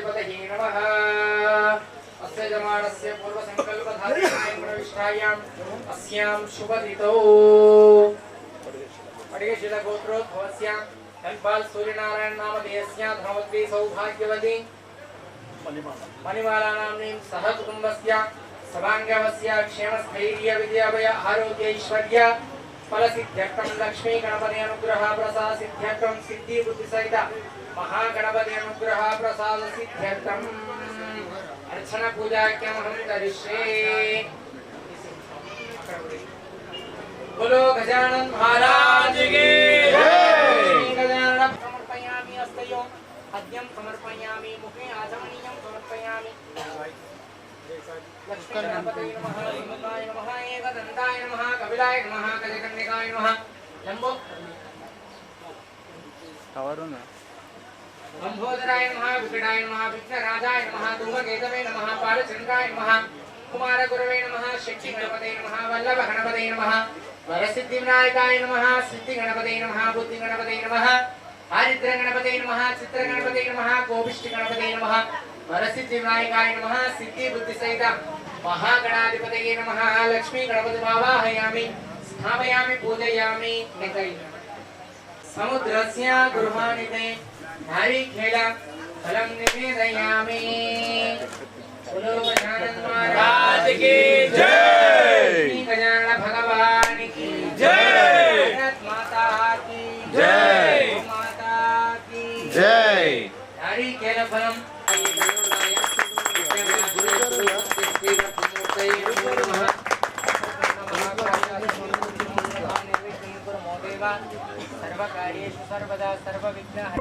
विपतये नमः अस्य जमानस्य पूर्वसङ्कल्पधारणविष्ठायाम् अस्यां शुभदितौ पटिकशिलगोत्रोद्भवस्य धनपाल सूर्यनारायण नाम देयस्या धनवती सौभाग्यवती। मणिमाला नाम्नीं सह कुटुम्बस्य सर्वाङ्गवस्य क्षेमस्थैर्यविद्याभय, आरोग्यैश्वर्य। आरोग्यैश्वर्य फलसिद्ध्यर्थं लक्ष्मी गणपति अनुग्रह प्रसाद सिद्ध्यर्थं सिद्धि बुद्धिसहित महागणपति अनुग्रह प्रसाद सिद्ध्यर्थम् अर्चन पूजाख्यमहं करिष्ये। बोलो, गजानन महाराज की गजानन समर्पयामि हस्तयो अद्यं समर्पयामि, मुखे आचमनीयं समर्पयामि। టవర్ ఉందా లంబోదరాయ నమ వికటాయ నమ విఘ్నరాజాయ నమ ధూమకేతవే నమ పాలచంద్రాయ నమ కుమారగురవే నమ శక్తి గణపతే నమ వల్లభ గణపతే నమ వరసిద్ధి వినాయకాయ నమ సిద్ధి గణపతే నమ బుద్ధి గణపతే నమ ఆరిద్ర గణపతే నమ చిత్ర గణపతే నమ గోపిష్ఠ గణపతే నమ वरसिद्धिविनायकाय नमः सिद्धिबुद्धिसहित महागणाधिपतये नमः लक्ष्मी गणपति स्थापयामि पूजयामि समुद्रस्य गृहाणि नारिखेल फलं निवेदयामि। बोलो महाराज की जय! श्री गजानन भगवान सर्वकार्येषु सर्वदा सर्वविघ्न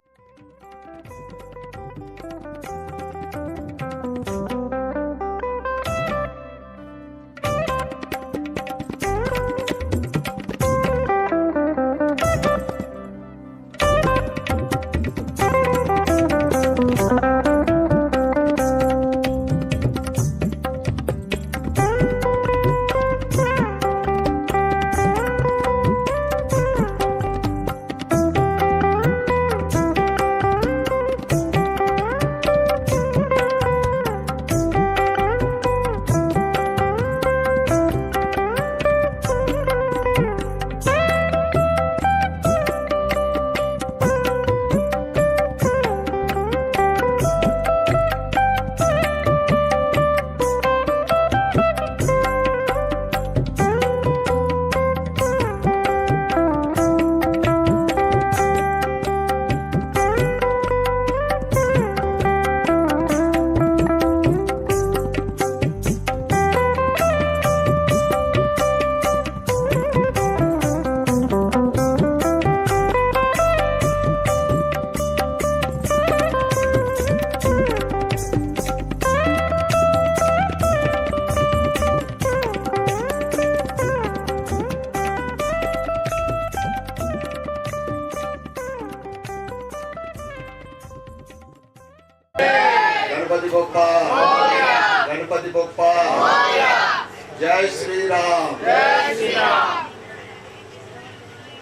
జై శ్రీరామ్.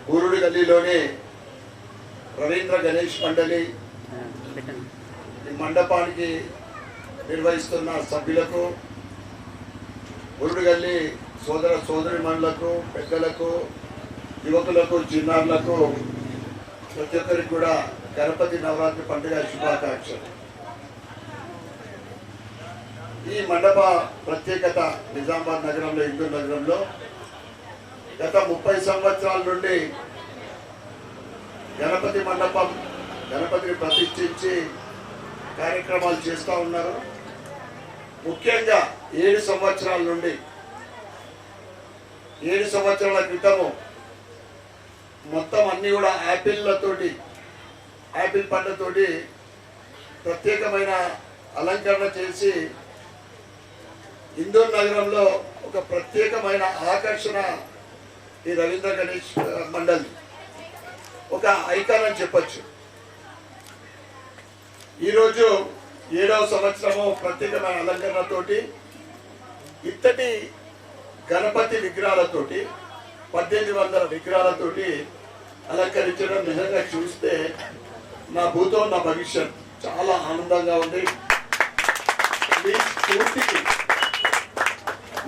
గురుడి గల్లీలోని రవీంద్ర గణేష్ మండలి ఈ మండపానికి నిర్వహిస్తున్న సభ్యులకు గురుడి గల్లి సోదర సోదరి మండలకు పెద్దలకు యువకులకు చిన్నారులకు ప్రతి ఒక్కరికి కూడా గణపతి నవరాత్రి పండుగ శుభాకాంక్షలు. ఈ మండప ప్రత్యేకత నిజామాబాద్ నగరంలో హిందూ నగరంలో గత ముప్పై సంవత్సరాల నుండి గణపతి మండపం గణపతిని ప్రతిష్ఠించి కార్యక్రమాలు చేస్తూ ఉన్నారు. ముఖ్యంగా ఏడు సంవత్సరాల నుండి ఏడు సంవత్సరాల క్రితము మొత్తం అన్ని కూడా యాపిల్లతోటి యాపిల్ పండ్లతోటి ప్రత్యేకమైన అలంకరణ చేసి ఇందోర్ నగరంలో ఒక ప్రత్యేకమైన ఆకర్షణ ఈ రవీంద్ర గణేష్ మండలి. ఒక ఐకాన్ అని చెప్పచ్చు. ఈరోజు ఏడవ సంవత్సరము ప్రత్యేకమైన అలంకరణతోటి ఇత్తటి గణపతి విగ్రహాలతోటి పద్దెనిమిది వందల విగ్రహాలతోటి అలంకరించడం నిజంగా చూస్తే నా భూతం నా భవిష్యత్ చాలా ఆనందంగా ఉంది. స్ఫూర్తికి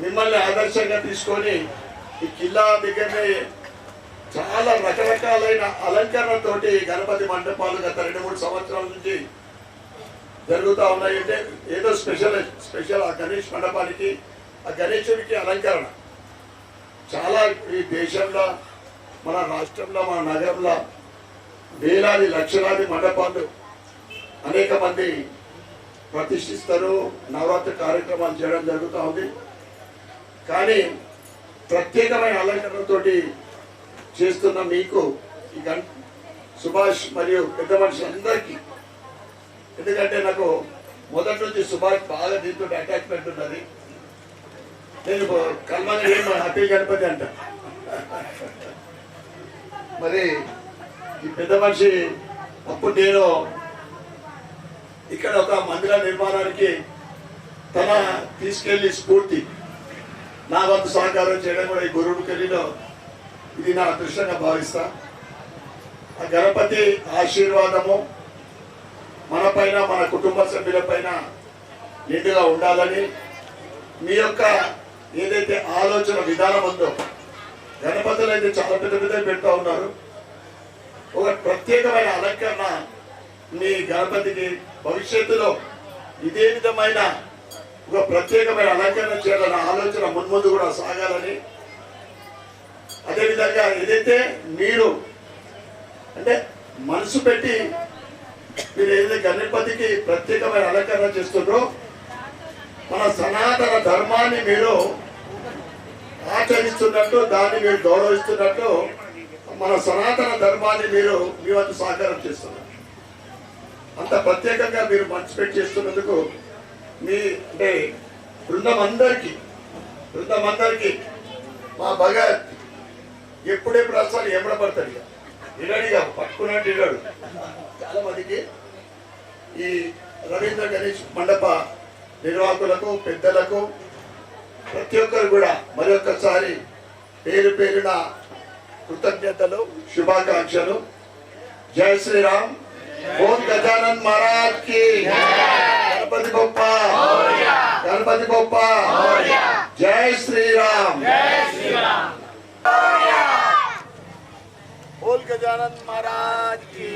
మిమ్మల్ని ఆదర్శంగా తీసుకొని ఈ కిల్లా దగ్గరనే చాలా రకరకాలైన అలంకరణతోటి గణపతి మండపాలు గత రెండు మూడు సంవత్సరాల నుంచి జరుగుతూ ఉన్నాయి. అంటే ఏదో స్పెషల్ స్పెషల్ ఆ గణేష్ మండపానికి ఆ గణేశుడికి అలంకరణ. చాలా ఈ దేశంలో మన రాష్ట్రంలో మన నగరంలో వేలాది లక్షలాది మండపాలు అనేక మంది ప్రతిష్ఠిస్తారు. నవరాత్రి కార్యక్రమాలు చేయడం జరుగుతూ ఉంది. కానీ ప్రత్యేకమైన అలంకరణతోటి చేస్తున్న మీకు ఈ గం సుభాష్ మరియు పెద్ద మనుషులందరికీ ఎందుకంటే నాకు మొదటి నుంచి సుభాష్ బాగా దీంతో అటాచ్మెంట్ ఉన్నది. నేను కల్మని ఏమో హ్యాపీ గణపతి అంట. మరి ఈ పెద్ద మనిషి అప్పుడు నేను ఇక్కడ ఒక మందిర నిర్మాణానికి తన తీసుకెళ్ళి స్ఫూర్తి నా వంతు సహకారం చేయడం కూడా ఈ గురువు కలిలో ఇది నా అదృష్టంగా భావిస్తా. ఆ గణపతి ఆశీర్వాదము మన పైన మన కుటుంబ సభ్యుల పైన నిండుగా ఉండాలని మీ యొక్క ఏదైతే ఆలోచన విధానం ఉందో గణపతులు అయితే చాలా పెద్ద పెద్ద పెడతా ఉన్నారు. ఒక ప్రత్యేకమైన అలంకరణ మీ గణపతికి భవిష్యత్తులో ఇదే విధమైన ఒక ప్రత్యేకమైన అలంకరణ చేయాలన్న ఆలోచన మున్ముందు కూడా సాగాలని. అదేవిధంగా ఏదైతే మీరు అంటే మనసు పెట్టి మీరు ఏదైతే గణపతికి ప్రత్యేకమైన అలంకరణ చేస్తుండ్రో మన సనాతన ధర్మాన్ని మీరు ఆచరిస్తున్నట్టు దాన్ని మీరు గౌరవిస్తున్నట్టు మన సనాతన ధర్మాన్ని మీరు మీ వద్ద సహకారం చేస్తున్నారు. అంత ప్రత్యేకంగా మీరు మనసు పెట్టి చేస్తున్నందుకు మీ అంటే బృందం అందరికీ బృందం అందరికీ మా భగత్ ఎప్పుడెప్పుడు వస్తాను ఎమ్మడపడతాడు ఇక. ఇలాడిగా పట్టుకున్నట్టు ఇలాడు చాలా మందికి ఈ రవీంద్ర గణేష్ మండప నిర్వాహకులకు పెద్దలకు ప్రతి ఒక్కరు కూడా మరి ఒక్కసారి పేరు పేరున కృతజ్ఞతలు శుభాకాంక్షలు. జయ శ్రీరామ్. ఓం గజానన్ మహారాజ్కి. गणपति बप्पा जय श्री राम बोल गजानंद महाराज की।